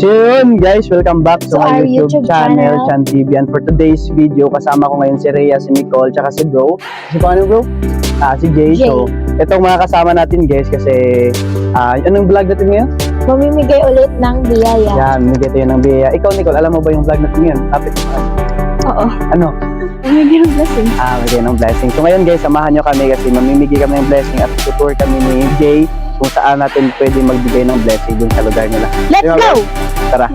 So yun guys, welcome back to To my YouTube, YouTube channel, channel. Chan TV. And for today's video, kasama ko ngayon si Rhea, si Nicole, tsaka si Bro. Si paano bro? Ah, si Jay. Jay. So, itong mga kasama natin guys kasi ah, anong vlog natin ngayon? Mamimigay ulit ng biyaya. Yan, bigay tayo ng biyaya. Ikaw Nicole, alam mo ba yung vlog natin ngayon? Topic Oo. ano? Mamimigay ng blessing. Ah, bigay ng blessing. So ngayon guys, samahan nyo kami kasi mamimigay kami ng blessing at tutur kami ni Jay kung saan natin pwede magbigay ng blessing dun sa lugar nila. Let's go! Tara.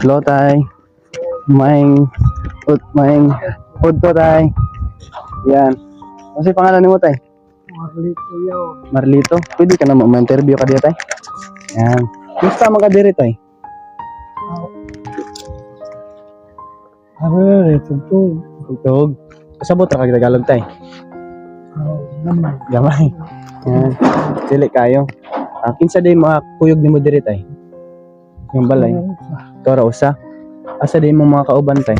Hello, tay. Maing, ut, maing, food to, tay. Yan. Ano si pangalan ni mo, tay? Marlito yaw. Marlito. Pwede ka na ma-interview ka dito, tay? Yan. Gusto mo ka diri, tay? Eh, tugtog. Tugtog. Kasabot ra ka Tagalog, tay. Oh, naman. Gamay. Yan. Dili kayo. Ah, kinsa day mga kuyog ni mo diri, tay? Yung balay. Ikaw ra usa. Asa day mo mga kauban, tay?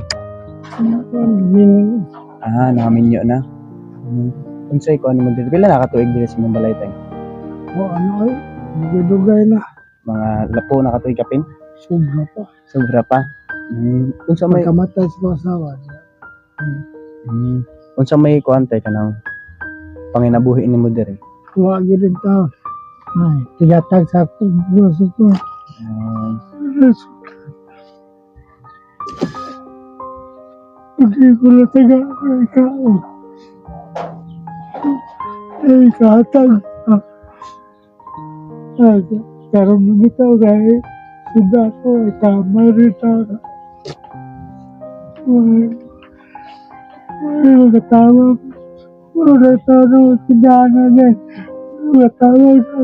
Ah, nakaminyo na. Hmm. Unsay ko ano mo diri? Pila nakatuig diri sa imong balay, tay? o ano ay, dugay na. Mga lapo nakatuig kapin? Sobra pa. Sobra pa. Hmm. Unsa may Pagkamatay sa asawa. Hmm. Unsa may kuantay ka ng panginabuhi ni mo diri? Tuwagi rin tao. Ay, tigatag sa buwas ko. Um, Hindi ko na taga kao. Ay, katag. Ah. Ay, karoon na bitaw kahit suda ko, ay tama rin tao. Ay, ay, magkatawa ko. Puro na tao, sinana na. Magkatawa ko.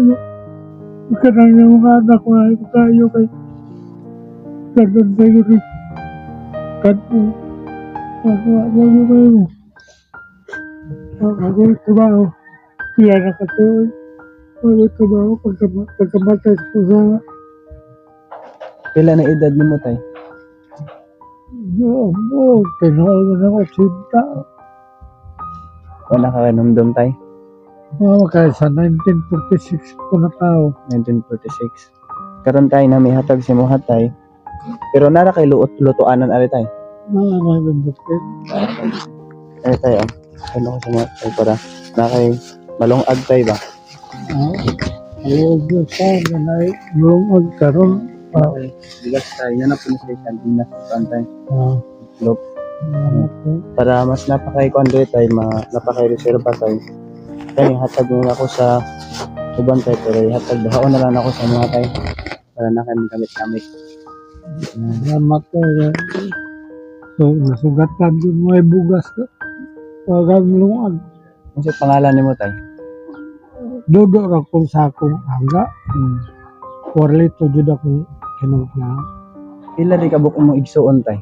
Magkanang yung mga anak ko ay kayo kay Ganun yun rin. Ganun. Ako, ako, ako, ako. Ako, trabaho. Kaya nakatuloy. Ako, trabaho. Pagkama- Pagkamatay ko sa pila na edad ni mo tay? Oo, mo, tinawagan ako sinta. Wala ka kanumdum tay? Oo, kaya sa 1946 ko na tao. 1946. Karon tay na may hatag si mo hatay. Pero nara kay luot lutuanan ari tay. Mga nagandapin. Ay tay oh. Ano ko sa mga tay para na kay malungag tay ba? Oo. Oo, gusto ko na yung magkaroon. Oo. Bigas tay yan po sa kantin na tay. Oo. Lop. Oo. Para mas napakay ko andre tay ma napakay reserva tay. Kaya hatag mo ako sa uban tay pero hatag dahaon na lang ako sa mga tay para na kay gamit gamit. Salamat kayo. So, nasugatan din mo ay bugas ka. Huwag ang lungag. Ano sa pangalan ni mo tay? Dodo ra ko sa akong angga. Hmm. Warlito jud akong kinugna. Pila di ka buk mo igsuon tay.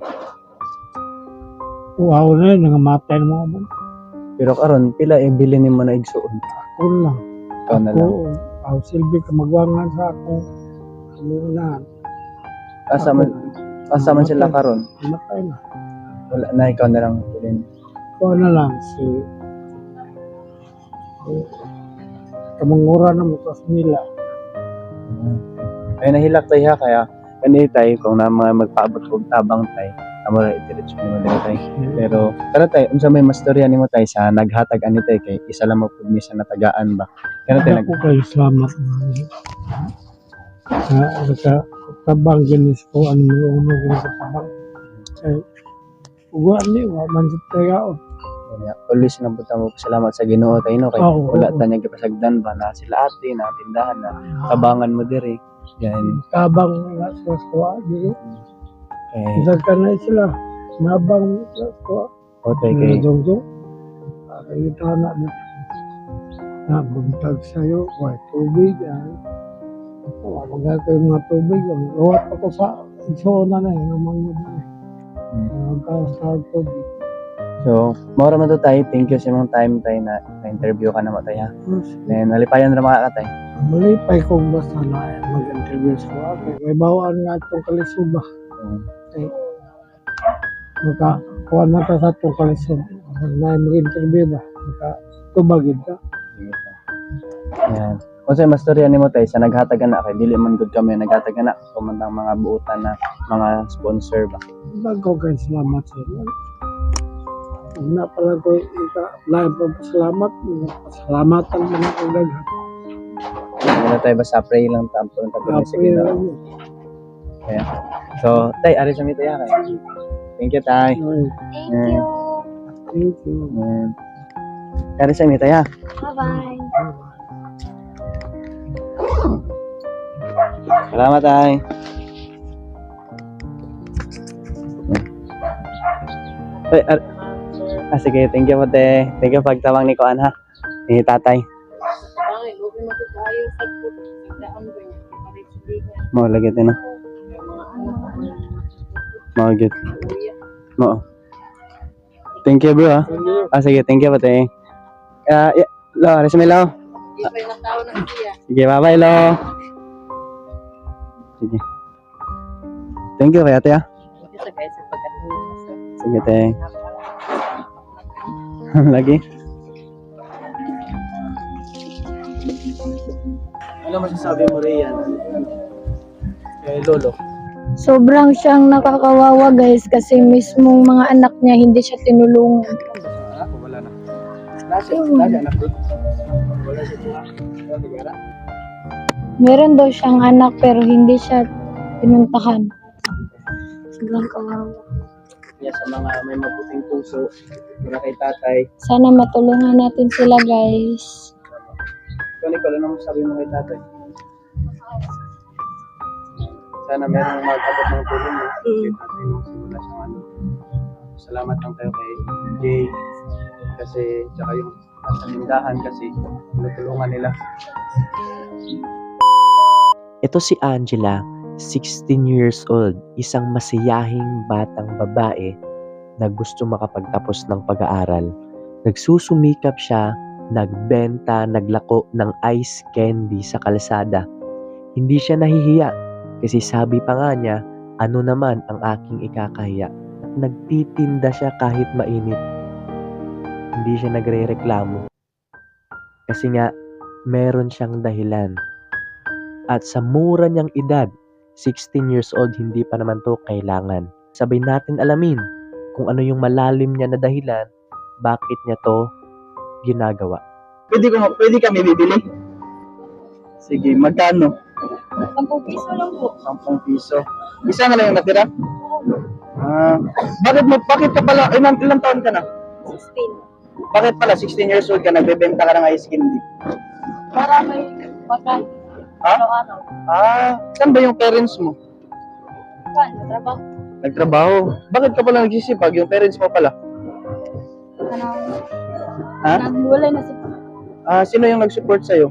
Wow na nangamatay na mga man. Pero karon pila ibili ni mo na igsuon. Ako lang. Ikaw na lang. Ako, ako silbi ka magwangan sa akong kalunan. Asa man asa man sila karon? Matay na. Wala na ikaw na lang bilin. Ako na lang si kamangura na mo sa nila. Ay nahilak tay ha kaya kani tay kung na mga magpaabot og tabang tay amo ra diretso ni mo tay. Pero pero tay unsa may mastorya nimo tay sa naghatag ani tay kay isa lang pud mi sa natagaan ba. Kano tay nag Ako kayo salamat. Na, naka, tabang ginis ko, ano mo, ano ko sa tabang. Ay, uwa ni, wa man sa tayo. Kanya, always na buta mo salamat sa Ginoo tay no kay Oo, wala oo. ta niya gipasagdan ba na sila ate na tindahan na tabangan mo diri. Yan Tabang nga sa kuwa, di kay Isang ka na sila, nabang sa kuwa. o tay kay jong-jong, ay ito na dito. Nabuntag sa'yo, may tubig, ay. Wala mga kayo mga tubig, ang gawat ako sa iso na na, yung mga mga Mm. Nagkakas tubig. So, mora man to tayo. Thank you sa mga time tayo na, na maka-interview ka na mo tay ha. Then nalipayan ra mga katay. Malipay ko basta na mag-interview sa ako. May bawaan nga itong kalisuba. Mm. Maka, kuha na ta sa itong kalisuba. Na mag-interview ba? Maka, tubagid ka. Yan. Kung sa'yo mastorya ni mo tay sa naghatag na kay dili man gud kami naghatag na kumandang mga buutan na mga sponsor ba. Bago kayo salamat sa inyo. Huwag na pala ko ika, lahat pa pasalamat. Pasalamatan mo na ang daghan. Wala tayo basta pray lang tampo ng tabi Kapre sige na. lang yun. Kaya. So, tay ari sa mito ya kay. Thank you tay. Ay, Thank you. Thank you. Ari sa mito ya. Bye-bye. Salamat tay. Tay, ar- ah, sige, thank you po te. Thank you pagtawang ni Kuan ha. Ni tatay. Mo lagi din na. Mo gid. Mo. Thank you bro ha. Ah, sige, thank you po te. Ah, yeah. Lo, resume lo. Sige, bye-bye lo. Sige. Thank you kaya te ha. Sige te. Lagi. Ano masasabi mo Rian? Kay Lolo. Sobrang siyang nakakawawa guys kasi mismong mga anak niya hindi siya tinulungan. Ah, wala na. Nasa, nasa anak ko. Wala siya? Wala sigara. Meron daw siyang anak pero hindi siya pinuntahan. Sobrang kawawa. Kaya sa mga may mabuting puso, para kay tatay, Sana matulungan natin sila guys. Ikaw, Nicole, ano sabi mo kay tatay? Sana merong mag-abot ng tulong mo. Kay tatay mo, simula siyang ano. Salamat lang tayo kay Jay. Kasi, tsaka yung nasa mindahan kasi, tinutulungan nila. Ito si Angela, 16 years old, isang masiyahing batang babae na gusto makapagtapos ng pag-aaral. Nagsusumikap siya, nagbenta, naglako ng ice candy sa kalsada. Hindi siya nahihiya kasi sabi pa nga niya, ano naman ang aking ikakahiya. Nagtitinda siya kahit mainit. Hindi siya nagre-reklamo. Kasi nga, meron siyang dahilan. At sa mura niyang edad, 16 years old, hindi pa naman to kailangan. Sabay natin alamin kung ano yung malalim niya na dahilan, bakit niya to ginagawa. Pwede, ko, pwede kami bibili? Sige, magkano? 10 piso lang po. 10 piso. Isa na lang yung natira? Ah, bakit mo, bakit ka pala, ilang, ilang taon ka na? 16. Bakit pala 16 years old ka, nagbebenta ka ng ice candy? Para may pagkain. Ha? Araw-araw. Ah, saan ba yung parents mo? Saan? Trabaho. Nagtrabaho. Bakit ka pala nagsisipag? Yung parents mo pala. Kanang, Ha? nagwalay na si Ah, sino yung nag-support sa'yo?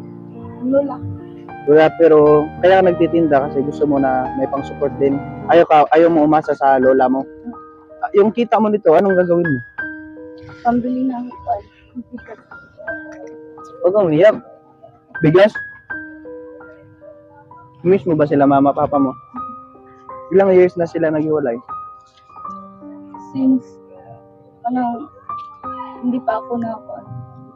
Lola. Wala, pero kaya ka nagtitinda kasi gusto mo na may pang-support din. Ayaw, ka, ayaw mo umasa sa lola mo. Ah, yung kita mo nito, anong gagawin mo? Pambili ng kwan. Huwag kang umiyak. Bigas? Miss mo ba sila mama, papa mo? Ilang years na sila naghiwalay? Since, ano, hindi pa ako na kwan.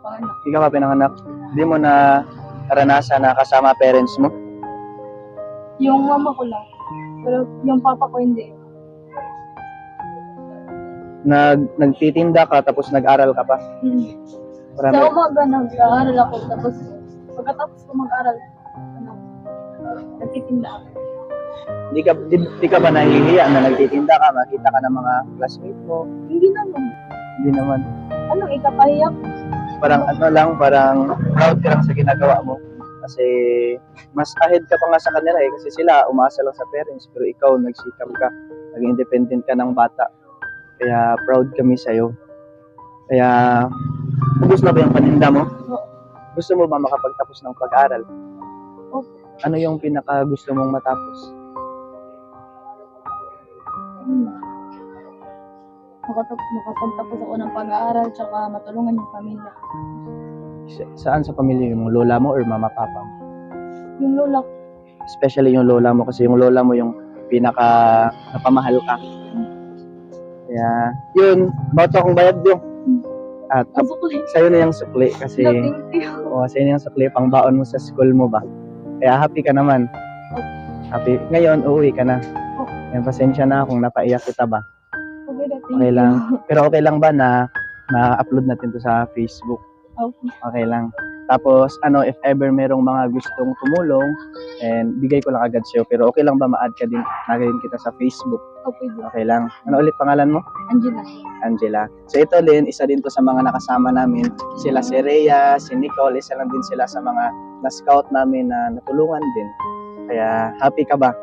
Panganak. Ka pa pinanganak. Hindi mo na naranasan na kasama parents mo? Yung mama ko lang. Pero yung papa ko hindi. Nag, nagtitinda ka tapos nag-aral ka pa? Hmm. Marami. Sa umaga nag-aaral ako. Tapos, pagkatapos ko mag-aaral, ano, nagtitinda ako. Di ka, di, di ka ba nahihiya na nagtitinda ka, makita ka ng mga classmate mo? Hindi naman. Hindi naman. Ano, ikapahiyak? Parang ano lang, parang proud ka lang sa ginagawa mo. Kasi mas ahead ka pa nga sa kanila eh. Kasi sila umaasa lang sa parents. Pero ikaw nagsikap ka. Naging independent ka ng bata. Kaya proud kami sa'yo. Kaya, ubus na ba yung paninda mo? Gusto mo ba makapagtapos ng pag-aral? Ano yung pinaka gusto mong matapos? Hmm. Makatap, makapagtapos ako ng pag-aaral tsaka matulungan yung pamilya. Sa- saan sa pamilya mo? Lola mo or mama papa mo? Yung lola ko. Especially yung lola mo kasi yung lola mo yung pinaka napamahal ka. Kaya, yun, bato akong bayad yung. At Ang sukli. sa'yo na yung sukli kasi No, thank you. o sa'yo na yung sukli pang baon mo sa school mo ba. Kaya happy ka naman. Happy. Ngayon, uuwi ka na. Yan, pasensya na kung napaiyak kita ba. Okay na, thank Okay you. lang. Pero okay lang ba na na-upload natin to sa Facebook? Opo. Okay lang. Tapos, ano, if ever merong mga gustong tumulong, and bigay ko lang agad sa'yo. Pero okay lang ba ma-add ka din, na din kita sa Facebook? Okay. Okay lang. Ano ulit pangalan mo? Angela. Angela. So ito din, isa din to sa mga nakasama namin. Sila si Rhea, si Nicole, isa lang din sila sa mga na-scout namin na natulungan din. Kaya happy ka ba?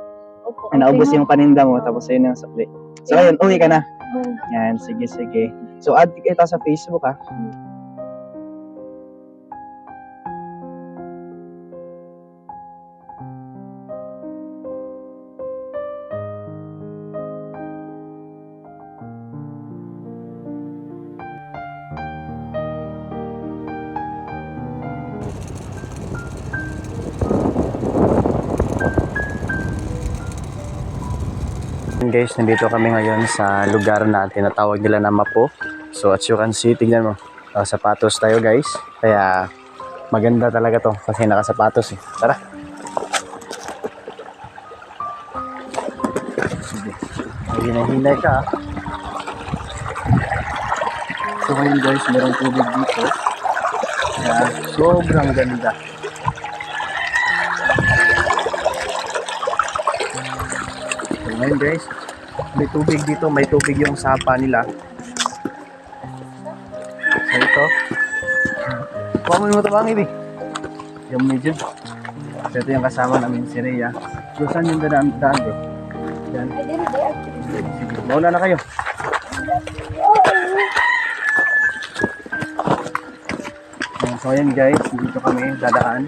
Opo. Okay, naubos yung paninda mo, tapos ayun yung supli. So ayun, uwi ka na. Yan, sige, sige. So add kita sa Facebook ha. Guys, nandito kami ngayon sa lugar na tinatawag nila na Mapo. So as you can see, tignan mo, uh, sapatos tayo guys. Kaya maganda talaga to kasi nakasapatos eh. Tara. Hinahinay ka ah. So ngayon guys, merong tubig dito. Kaya sobrang ganda. Ngayon guys, may tubig dito, may tubig yung sapa nila. So ito. Kuha mo yung matabang ibi. Yung medyo. So ito yung kasama namin si Rhea. So saan yung daan, daan bro? Yan. Sige, mauna na kayo. So ayan guys, dito kami dadaan.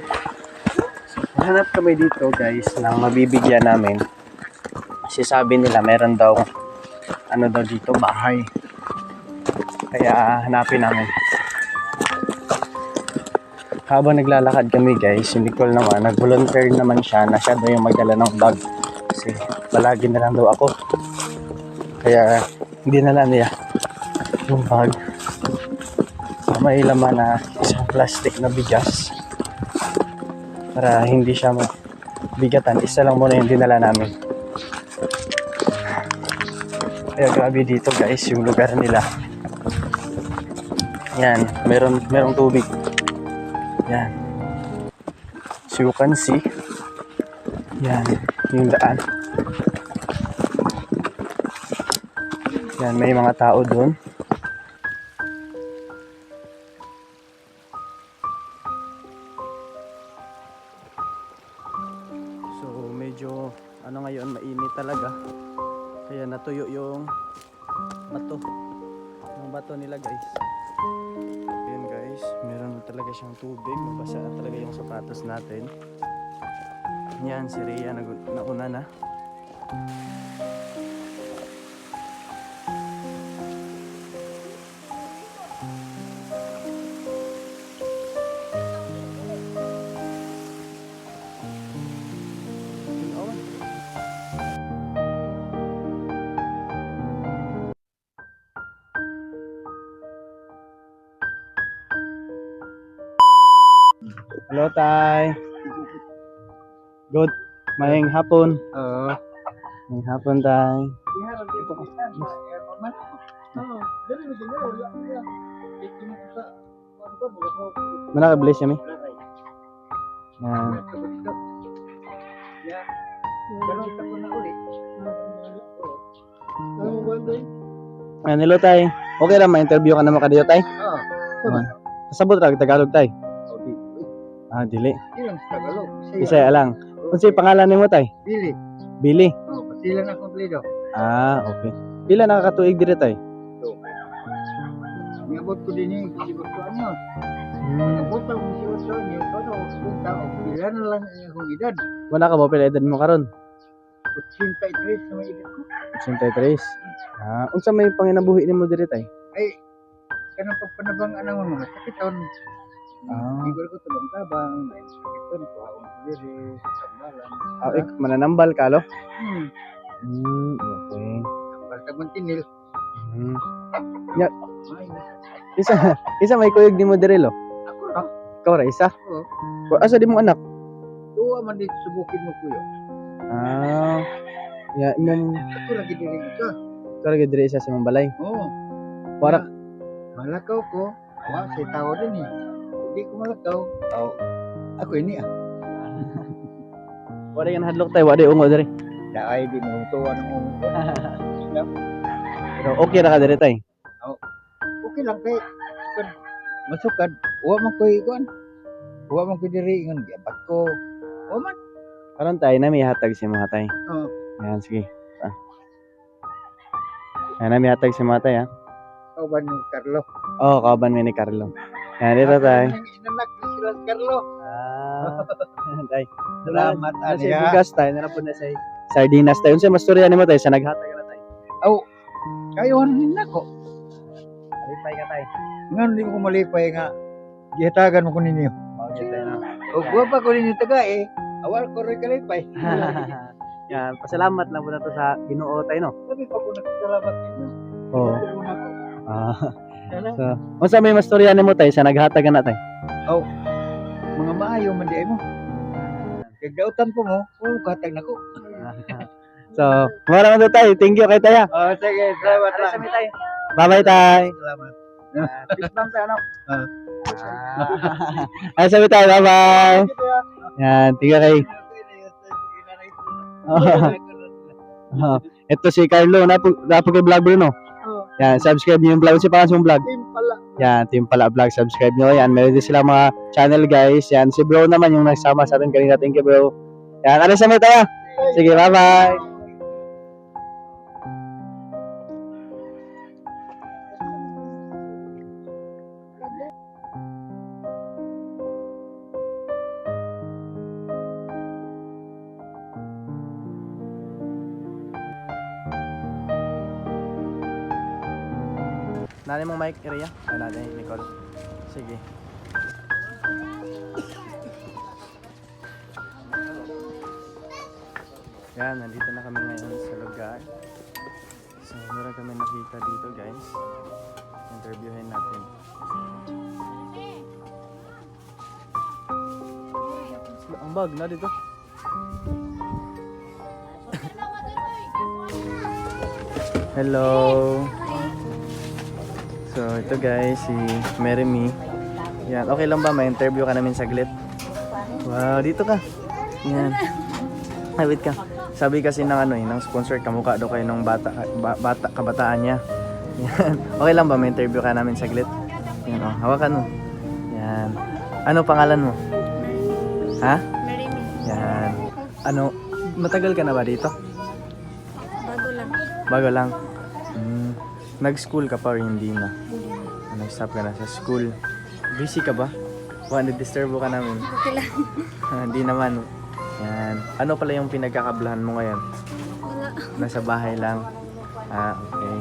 So hanap kami dito guys ng mabibigyan namin. Kasi sabi nila meron daw ano daw dito bahay. Kaya hanapin namin. Habang naglalakad kami guys, si Nicole naman, nag-volunteer naman siya na siya daw yung magdala ng bag. Kasi palagi na lang daw ako. Kaya hindi na lang niya yung bag. May laman na isang plastic na bigas. Para hindi siya bigatan. Isa lang muna yung dinala namin. Kaya grabe dito guys, yung lugar nila. Yan, meron, merong tubig. Yan. So you can see. Yan, yung daan. Yan, may mga tao doon. Hello, Tay. Good. Maying hapon. Oo. Maying hapon, Tay. Mana ka bless kami? Yan. Yan, hello, Tay. Okay lang, ma-interview ka naman ka dito, Tay? Oo. Kasabot ra Tagalog, Tay. Ah, dili. Ilang Tagalog. Bisaya lang. Unsay pangalan nimo, Tay? Dili. Billy. Oh, pasilan na kompleto. Ah, okay. Pila nakakatuig diri, Tay? Niabot ko din yung kasi ko ano. Hmm. Nabot ako si Otto niya. Ano, punta ko. Pila na lang ang akong edad. Wala ka ba pila edad mo karon? 83 sa may edad ko. 83. Ah, unsa may panginabuhi nimo diri, Tay? Ay, kanang pagpanabang anang mga sakit taon. Ah. Siguro ko tabang tabang, ito ko akong diri, sambalan. Ah, ik, mananambal ka, lo? Hmm, Hmm, okay. basta mantinil. Hmm. Ay, Isa, isa may kuyog di mo diri, lo? ako lang. Ikaw ra, isa? Oo. O, asa di mo anak? Tuwa man dito sa bukid mo kuya. Ah. Ya, imong Ako lagi diri ka. ikaw gyud diri isa sa balay. Oo. Para Malakaw ko. Awa, si tao din eh. Hindi ko malakaw. Tao. Ako ini ah. wala yan hadlok tayo, wala ungo diri. Daay di mo tuwa ng ulo. Pero okay ra ka diri tay. Okay lang kay kan masukad. Uwa man ko'y kuan. Uwa man ko'y diri ngan giapat ko. Uwa man. Karon tay na may hatag si mga tay. Oo. Yan sige. Ah. Yan na may hatag si mga tay ha. Ikaw ba ni Carlo? Oh, kaban mi ni Carlo. Yan dito tay. Inanak si Carlo. Ah. tay. Salamat Ano ani sa ha. bugas tay, na po na sa sardinas tay. Unsa mas storya nimo tay sa naghatag na tay? Kayo ano din ako. Alipay ka tay. Ngan di ko malipay nga. Gihatagan mo ko ninyo. Mao gyud tay na. O buwa pa ko ninyo taga eh. Awal ko rin kalipay. Yan, pasalamat lang po na to sa Ginoo tay no. Sabi pa ko nagsalamat ninyo. Oo. Ako. Ah. So, unsa may mas storya nimo tay sa naghatag na tay? Mga maayo man di mo. Kagdautan ko mo. Oh, katag na ko. So, mara man tay. Thank you kay tay. Oh, sige. Salamat lang. sa mi tay. Bye-bye tay. Salamat. Peace bomb tayo no. Ah. Ay sabi tayo, bye-bye. Yan, tiga kay. Ito si Carlo, napo napo kay vlog bro no. Yan, subscribe niyo yung vlog si pangalan sa mong vlog. Yan, team pala vlog, subscribe niyo. Yan, meron din sila mga channel guys. Yan, si bro naman yung nagsama sa atin kanina. Thank you bro. Yan, ano sa tayo? Sige, bye-bye. Nani mong mic area? Ay, nani, Nicole. Sige. Yan, nandito na kami ngayon sa lugar. So, meron kami nakita dito guys. Interviewin natin. Ang bag na dito. Hello. So, ito guys, si Mary Me. Yan, okay lang ba? May interview ka namin saglit. Wow, dito ka. Yan. Ay, wait ka. Sabi kasi ng ano eh, ng sponsor, kamukha daw kayo ng bata, ba- bata, kabataan niya. Yan. Okay lang ba? May interview ka namin saglit. Yan, oh, hawakan mo. Yan. Ano pangalan mo? Ha? Marimi. Yan. Ano, matagal ka na ba dito? Bago lang. Bago lang. Nag-school ka pa or hindi na? Nag-stop ka na sa school. Busy ka ba? Wala, disturb ka namin. Okay lang. Hindi naman. Yan. Ano pala yung pinagkakablahan mo ngayon? Wala. Nasa bahay lang. Ah, okay.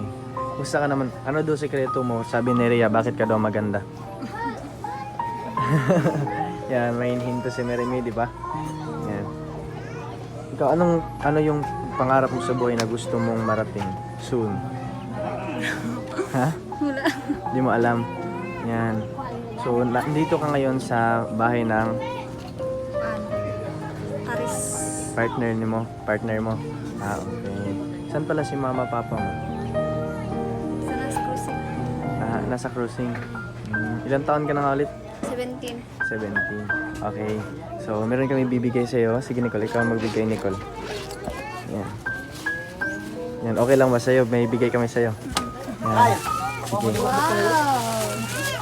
Gusto ka naman. Ano daw sekreto mo? Sabi ni Rhea, bakit ka daw maganda? Yan, may hinto si Meremy, di ba? Yan. Ikaw, anong, ano yung pangarap mo sa buhay na gusto mong marating soon? Ha? Wala. Hindi mo alam. Yan. So, na- nandito ka ngayon sa bahay ng? Paris. partner ni mo, partner mo. Ah, okay. Saan pala si mama papa mo? Sa last cruising. Ah, nasa cruising. Hmm, ilang taon ka na nga ulit? 17. 17. Okay. So, meron kami bibigay sa'yo. Sige, Nicole. Ikaw magbigay, Nicole. Yan. Yan. Okay lang ba sa'yo? May bigay kami sa'yo. Yan. Sige.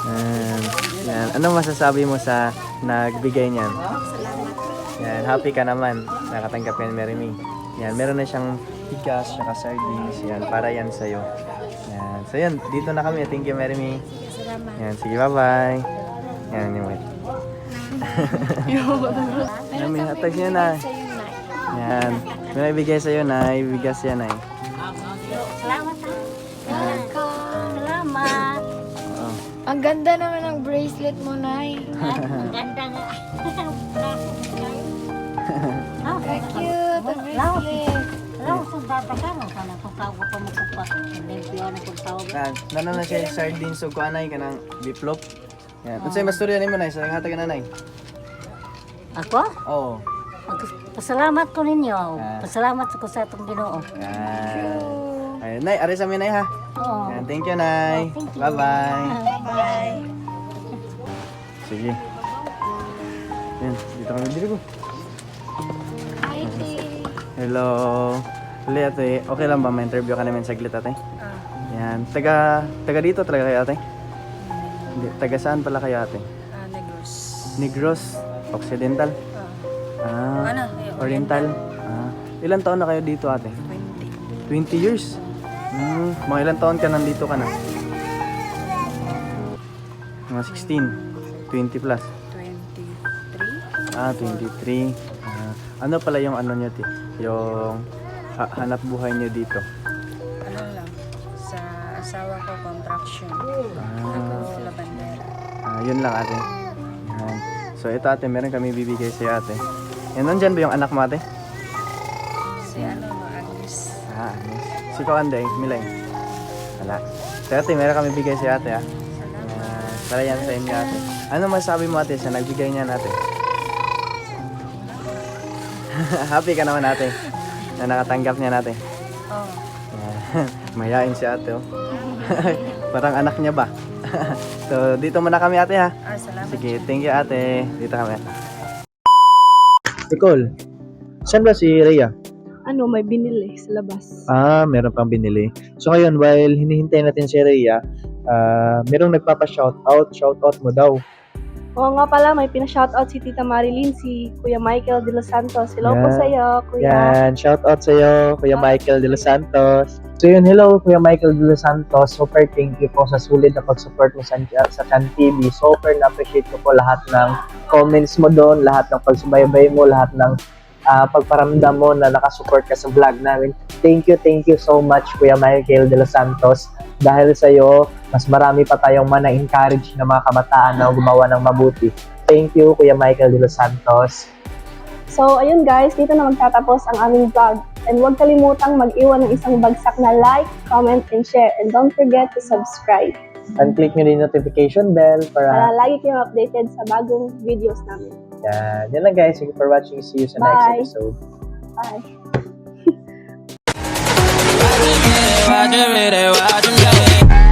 Yan. Yan. Ano masasabi mo sa nagbigay niyan? Yan. Happy ka naman. Nakatanggap ka ni Mary May. Yan. Meron na siyang bigas, saka sardines. Yan. Para yan sa'yo. Yan. So, yan. Dito na kami. Thank you, Mary May. Salamat. Yan. Sige, bye-bye. Yan. Wait. Yan, may hatag siya na. Yan. May nabigay sa'yo na. Ibigas yan ay. Ang ganda naman ng bracelet mo, Nay. Ang ganda nga. Ah, Cute, ang bracelet. Alam mo, kung babaka mo, sana kung tawag pa mo kung pa. Hindi, yun ang kung tawag. Yan, nana na siya sardines ug kuanay kanang biplop. Yan. Unsay masturya nimo nay sa hatag na nay? Ako? Oo. Mag- Pasalamat ko ninyo. Ah. Pasalamat ko sa itong ginoo. Yan. Ay, nay, ari sa amin nay ha. Oo. Yan, thank you nay. Oh, thank you. Bye-bye. Bye. Sige. Yan, dito kami dito ko. Hi. Hello. Huli ate, okay lang ba ma-interview ka namin saglit ate? Yan, taga, taga dito talaga kayo ate? Hindi, taga saan pala kayo ate? Ah, Negros. Negros, Occidental? Ah, Ano? Oriental? Ah, ilan taon na kayo dito ate? 20. 20 years? Hmm, mga ilan taon ka nandito ka na? Mga 16, 20 plus. 23. Ah, 23. Ah, ano pala yung ano nyo, ti? Yung ha- hanap buhay nyo dito? Ano lang. Sa asawa ko, contraction. Ako, Ah, labandera. ah, yun lang ate. Yan. So ito ate, meron kami bibigay sa ate. Yan, nandyan ba yung anak mo ate? Si Kawanday, Milay. Wala. So ate, meron kami bigay sa ate ah. Salamat. Yan. Para yan sa inyo ate. Ano masabi mo ate sa nagbigay niya ate? Happy ka naman ate na nakatanggap niya natin. Oh, Yan. Mayain si ate oh. Parang anak niya ba? so dito muna kami ate ha. ah, salamat. Sige, thank you ate. Dito kami. Nicole, saan ba si Rhea? Ano, may binili sa labas. Ah, meron pang binili. So ngayon, while hinihintay natin si Rhea, ah merong nagpapa-shoutout. Shoutout mo daw. Oo nga pala, may pina-shoutout si Tita Marilyn, si Kuya Michael de los Santos. Hello po Yan. sa iyo, Kuya. Yan, shoutout sa iyo, Kuya Michael de los Santos. So yun, hello Kuya Michael de los Santos. Super thank you po sa sulit na pag-support mo sa, sa Chan TV. Super na-appreciate ko po lahat ng comments mo doon, lahat ng pagsubaybay mo, lahat ng ah, pagparamdam mo na nakasupport ka sa vlog namin. Thank you, thank you so much Kuya Michael de los Santos. Dahil sa iyo, mas marami pa tayong mana-encourage na mga kabataan na gumawa ng mabuti. Thank you Kuya Michael de los Santos. So, ayun guys, dito na magtatapos ang aming vlog. And huwag kalimutang mag-iwan ng isang bagsak na like, comment, and share. And don't forget to subscribe And click nyo yung notification bell para para lagi kayong updated sa bagong videos namin. Yan. Yan lang guys. Thank you for watching. See you sa Bye. next episode. Bye! Watch it, watch it, watch it,